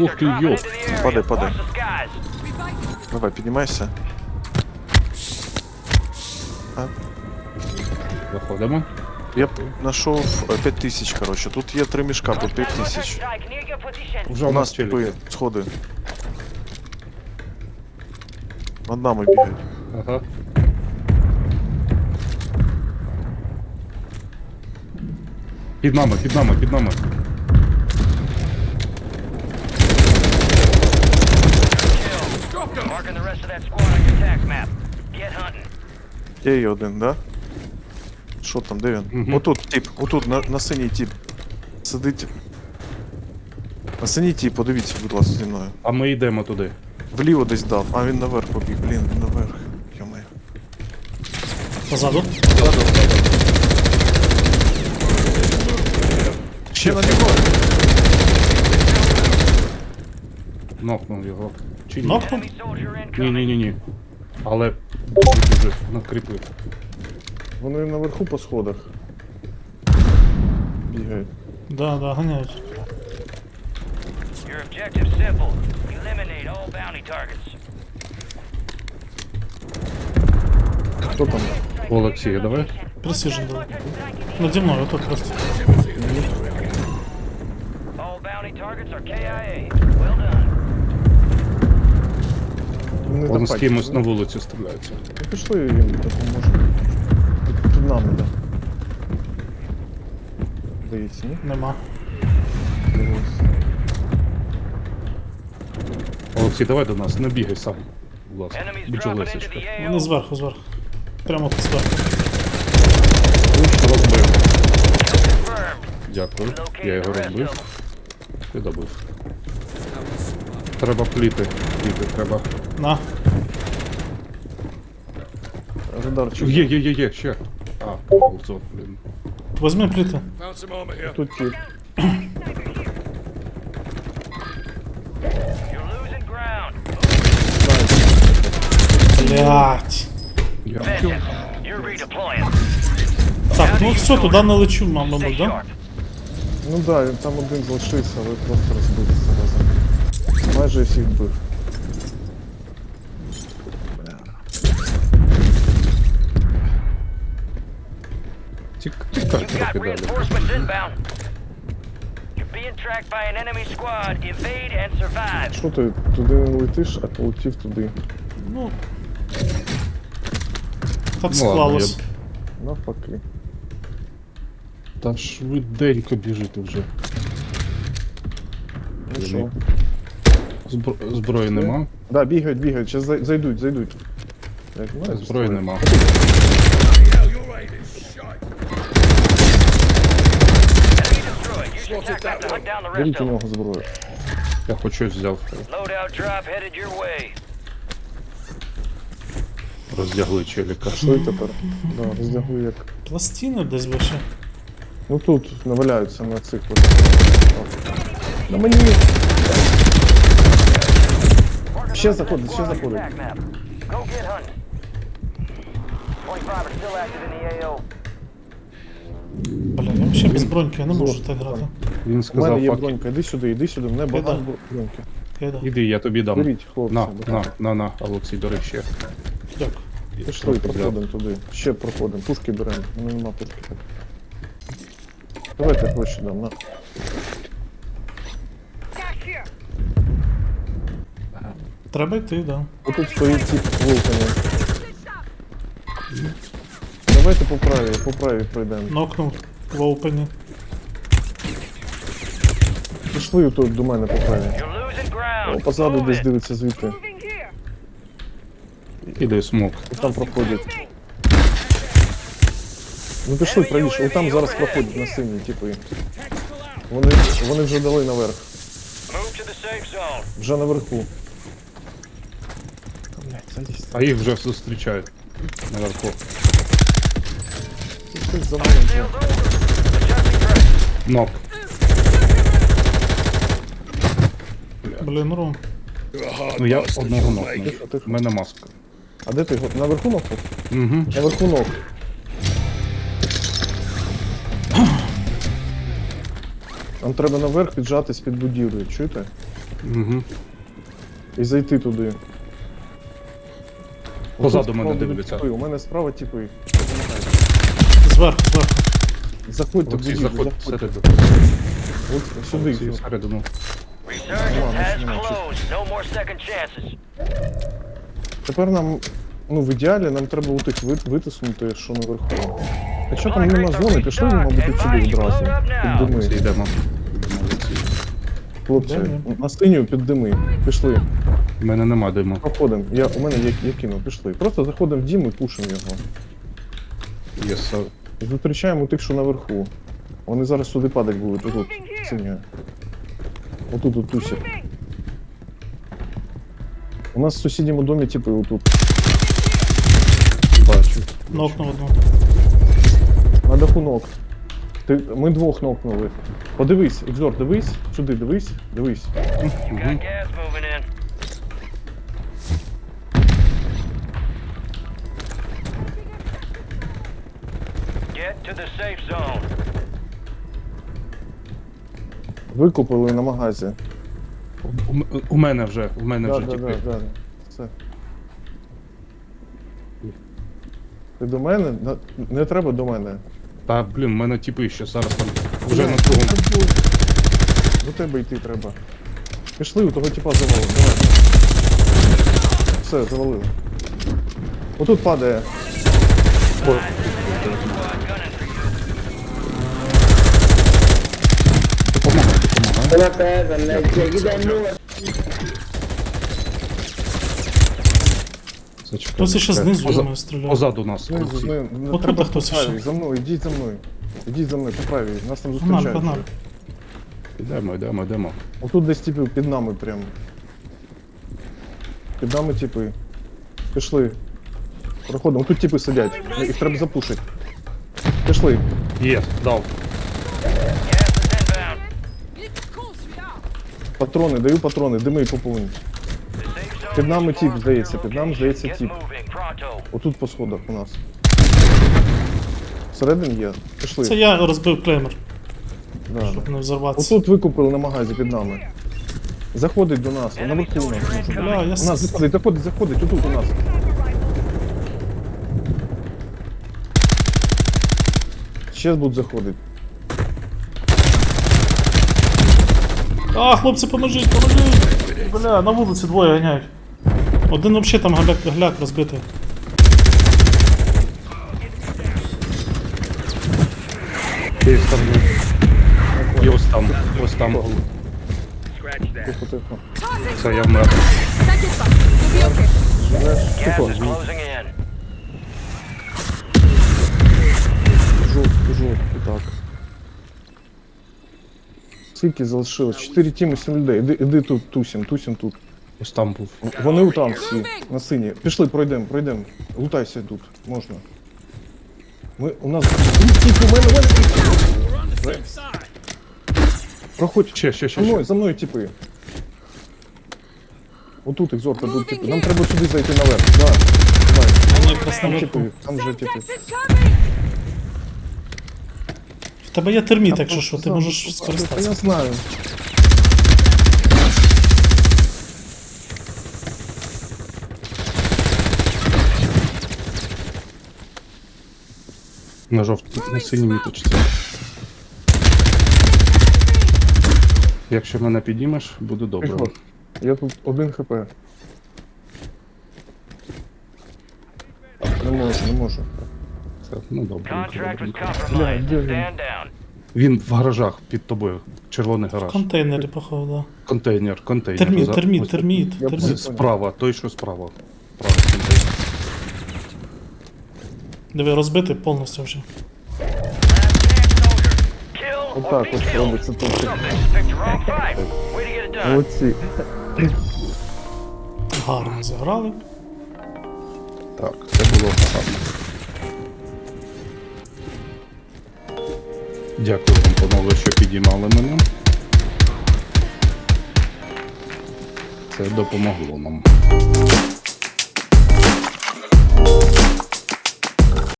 Ух the area. Падай, падай. Давай, піднімайся. Заходимо. Я б знайшов 5 тисяч, коротше. Тут є три мішка по 5 тисяч. Strike near your position. Вже У нас типи, сходи. Над нами бігають. Ага. Під нами, під нами, під нами. Marking the rest of that squad on your attack map. Get hunting. Є один, да? Що там, де він? Мгм. Отут, тип, отут, на, на синій тип. Сидить. На синій тип, подивіться, будь ласка, зі мною. А ми йдемо туди. Вліво десь дав, а він наверх побіг, блін, він наверх. Йомаю. Позаду. Ще на нього! Нокнув його. Чи ні? Нокнув? Ні, ні, ні, ні. Але дуже накріпив. Вони наверху по сходах. Бігають. Да, да, ганяють. Your objective simple. Eliminate all bounty targets. Хто там? У Олексія, давай. Присіжен дали. Наді мною, отут просто. All bounty targets are KIA. Well done. Вони Вони з кимось на вулиці стріляються. Ну, Пішли їм допоможемо. Під, під нами, да. Здається, ні? Нема. Дивись. Олексій, давай до нас, не бігай сам. Будь ласка, Enemies будь dropping into лисочка. the Вони зверху, зверху. Прямо тут зверху. Розбив. Confirmed. Дякую. Я його the rest розбив. them. Ти добив. Треба пліти. Пліти треба. На. Радарчик. Є, є, є, є, ще. А, Голцов, блін. Возьми пліти. Тут тип. You're losing ground. Блять. Я Vengeance. You're redeploying. Так, ну все, туди не лечу, мама, Stay да? sharp. Ну да, він там один залишився, але просто розбитися разом. Майже всіх бив. Evade and survive. Що ти туди не летиш, а полетів туди. Ну. Так склалось. Навпаки. Та швиденько біжити вже. Ну що? Збро- Зброї нема. Да, бігають, бігають, зараз зай- зайдуть, зайдуть. Зброї нема. Беріть у нього зброю. Я хоч щось взяв. Loadout drop headed your way. Роздягли челіка. Що і тепер? Да, роздягли як. Пластини десь вище. Ну тут наваляються на цих от. На мені! Ще заходить, ще заходить. Бля, я взагалі без броньки, я не можу так грати. Він У мене сказав, є фак. бронька, іди сюди, іди сюди, мене багато броньки. Іди, я тобі дам. Беріть, хлопці. На, будь на, ласка. на, на, Олексій, бери ще. Дякую. Пішли, Трохи проходимо туди. Ще проходимо. Пушки беремо. У мене нема пушки. Давайте гроші дам, на. Треба йти, да. Отут стоїть тип вулкані. Давайте по праві, по праві пройдемо. Нокнув в оупені. Пішли тут до мене по праві. You're losing ground. О, позаду Move десь it. дивиться звідти. Іди смок. І там проходять. Ну пішли правіше, там зараз проходять на синій, типи. Вони, вони вже дали наверх. Move to the safe zone. Вже наверху. Та, Блядь, залізь. А їх вже зустрічають. Наверху. Пішли за мною. вже. Нок. Блін, Ром. Ну я одного тихо. У мене маска. А де ти його? Наверху ног? Угу. Наверху ног. Нам треба наверх піджатись під будівлею, чуєте? Угу. і зайти туди. Позаду мене дивляться. У мене справа типи. Зверху, зверху. Заходьте Олексій, заходь заходьте. всередину. От сюди. Олексій, сюди. всередину. Resurgence has closed. No more second chances. Тепер нам, ну в ідеалі нам треба у тих вит- витиснути, що наверху. Якщо там нема зони, пішли, мабуть, сюди відразу. Під дими. Олексій, йдемо. Йдемо, Олексій. Хлопці, на синю під дими. Пішли. У мене нема диму. Проходимо. Я, у мене є, я кинув, пішли. Просто заходимо в дім і пушимо його. Є са- Зустрічаємо тих, що наверху. Вони зараз сюди падать будуть, отут, синя. Отут, от тусять. У нас в сусідньому домі, типи, отут. бачу. Нокнув одну. На даху ног. Ти, ми двох нокнули. Подивись, Ікзор, дивись, сюди, дивись, дивись. Got gas Викупили на магазі. У, м- у мене вже, у мене вже типи. да. Все. Ти до мене? Не треба до мене. Та блін, у мене типи ще зараз там. Вже на другому. До тебе йти треба. Пішли, у того типа завалив. Давай. Все, завалив. Отут падає. Squad допомагай. Зачекай. Хтось ще знизу Поза- за мною стріляє. Позаду нас. Знизу, Олексій. знизу. Не Отут треба хтось по правій. ще. За мною, ідіть за мною. Ідіть за мною, по правій. Нас там Погнали, зустрічають. погнали. Йдемо, йдемо, йдемо. Отут десь типи під нами прямо. Під нами типи. Пішли. Проходимо. Тут типи сидять. Їх треба запушити. Пішли. Є, дав. Патрони, даю патрони, дими поповні. The Під нами тип, здається, під нами, здається, тип. Отут по сходах у нас. Всередині є. Пішли. Це я розбив клеймер, Да. щоб не взорватися. Отут викупили на магазі під нами. Заходить до нас, а наверху у нас. може бути. Бля, я У нас с- заходить, заходить, заходить, отут у нас. Ще будуть заходити. А, хлопці, поможіть, поможіть! Бля, на вулиці двоє ганяють. Один взагалі там гляк, гляк розбитий. Тієї сторони. І ось там, ось там. Тихо, тихо. Це я вмер. Тихо. Жовт, жовт, так. Скільки залишилось? Чотири тіми, сім людей. Іди, іди тут, тусім, тусім тут. Ось там був. Вони там всі, на сині. Пішли, пройдемо, пройдемо. Лутайся тут, можна. Ми, у нас... Тільки у мене, у мене... Проходь. Ще, ще, ще, За мною, ще. за мною типи. Отут їх зорка тут типи. Нам треба сюди зайти наверх. Да. Давай. Там наверху. типи, там вже типи. В тебе є терміт, якщо що, ти можеш Я знаю. На жовтій, на синій міточці. Якщо мене підіймеш, буде добре. Я тут один хп. Не можу, не можу. Це, ну добре. Contract was добре. compromised. де він? Stand down. Він в гаражах під тобою. Червоний гараж. Контейнери, походу. Контейнер, контейнер. Терміт, За- терміт, ось терміт, Я терміт. Справа, той, що справа. Справа контейнер. Диви, розбитий повністю вже. Last chance, soldier. Kill or Отак от killed. робиться тут. Something. Picked the wrong fight. Way to get it done. Молодці. Гарно зіграли. Так, це було гарно. Дякую вам, панове, що підіймали мене. Це допомогло нам.